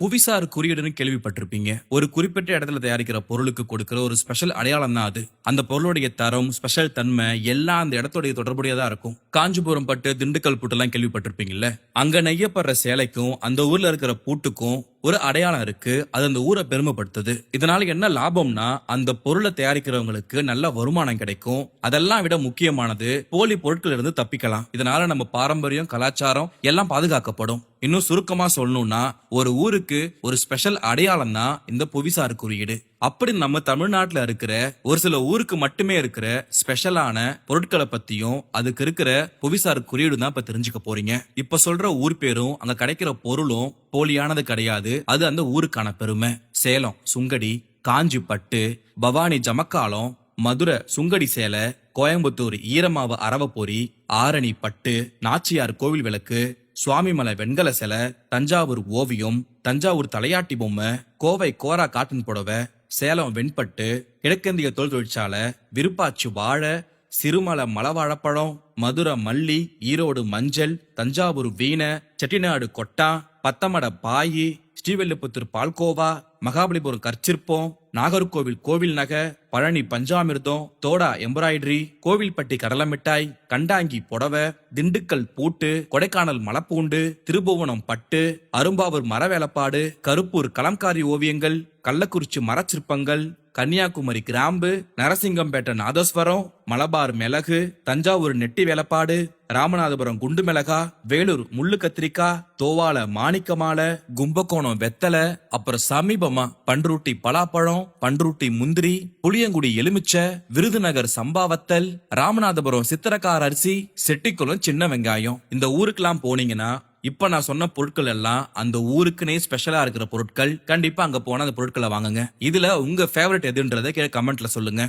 புவிசார் குறியீடுன்னு கேள்விப்பட்டிருப்பீங்க. ஒரு குறிப்பிட்ட இடத்துல தயாரிக்கிற பொருளுக்கு கொடுக்கிற ஒரு ஸ்பெஷல் அடையாளம் தான் அது. அந்த பொருளுடைய தரம் ஸ்பெஷல் தன்மை எல்லாம் அந்த இடத்துடைய தொடர்புடையதா இருக்கும். காஞ்சிபுரம் பட்டு திண்டுக்கல் பூட்டெல்லாம் கேள்விப்பட்டிருப்பீங்கல்ல. அங்க நெய்யப்படுற சேலைக்கும் அந்த ஊர்ல இருக்கிற பூட்டுக்கும் ஒரு அடையாளம் இருக்கு அது அந்த ஊரை பெருமைப்படுத்துது. இதனால என்ன லாபம்னா அந்த பொருளை தயாரிக்கிறவங்களுக்கு நல்ல வருமானம் கிடைக்கும். அதெல்லாம் விட முக்கியமானது போலி பொருட்கள் இருந்து தப்பிக்கலாம். இதனால நம்ம பாரம்பரியம் கலாச்சாரம் எல்லாம் பாதுகாக்கப்படும். இன்னும் சுருக்கமா சொல்லணும்னா ஒரு ஊருக்கு ஒரு ஸ்பெஷல் அடையாளம் தான் இந்த புவிசார் குறியீடு. அப்படி நம்ம தமிழ்நாட்டில் இருக்கிற ஒரு சில ஊருக்கு மட்டுமே இருக்கிற ஸ்பெஷலான பொருட்களை பத்தியும் அதுக்கு இருக்கிற புவிசார் குறியீடு தான் இப்ப தெரிஞ்சுக்க போறீங்க. இப்ப சொல்ற ஊர் பேரும் அங்க கிடைக்கிற பொருளும் போலியானது கிடையாது. அது அந்த ஊருக்கான பெருமை. சேலம் சுங்கடி காஞ்சி பட்டு பவானி ஜமக்காலம் மதுரை சுங்கடி சேலை கோயம்புத்தூர் ஈரமாவு அரவப்பொரி ஆரணி பட்டு நாச்சியார் கோவில் விளக்கு சுவாமிமலை வெண்கல சிலை தஞ்சாவூர் ஓவியம் தஞ்சாவூர் தலையாட்டி பொம்மை கோவை கோரா காட்டன் புடவை சேலம் வெண்பட்டு கிழக்கிந்திய தோல் தொழிற்சாலை விருப்பாச்சி வாழை சிறுமலை மலவாழப்பழம் மதுரை மல்லி ஈரோடு மஞ்சள் தஞ்சாவூர் வீணை செட்டிநாடு கொட்டா பத்தமட பாயி ஸ்ரீவெல்லிபுத்தூர் பால்கோவா மகாபலிபுரம் கற்சிற்பம் நாகர்கோவில் கோவில் நகை பழனி பஞ்சாமிர்தம் தோடா எம்ப்ராய்டரி கோவில்பட்டி கடலை மிட்டாய் கண்டாங்கி புடவை திண்டுக்கல் பூட்டு கொடைக்கானல் மலப்பூண்டு திருபுவனம் பட்டு அரும்பாவூர் மரவேலப்பாடு கருப்பூர் கலம்காரி ஓவியங்கள் கள்ளக்குறிச்சி மரச்சிற்பங்கள் கன்னியாகுமரி கிராம்பு நரசிங்கம்பேட்டை நாதஸ்வரம் மலபார் மிளகு தஞ்சாவூர் நெட்டி வேலைப்பாடு ராமநாதபுரம் குண்டு மிளகா வேலூர் முள்ளு கத்திரிக்காய் தோவால மாணிக்க மாலை கும்பகோணம் வெத்தலை அப்புறம் சமீபமா பன்ருட்டி பலாப்பழம் பன்ருட்டி முந்திரி புளியங்குடி எலுமிச்சை விருதுநகர் சம்பாவத்தல் ராமநாதபுரம் சித்திரக்கார அரிசி செட்டிக்குளம் சின்ன வெங்காயம். இந்த ஊருக்கெல்லாம் போனீங்கன்னா இப்ப நான் சொன்ன பொருட்கள் எல்லாம் அந்த ஊருக்குனே ஸ்பெஷலா இருக்கிற பொருட்கள் கண்டிப்பா அங்க போனா அந்த பொருட்களை வாங்குங்க. இதுல உங்க ஃபேவரட் எதுன்றதை கீழே கமெண்ட்ல சொல்லுங்க.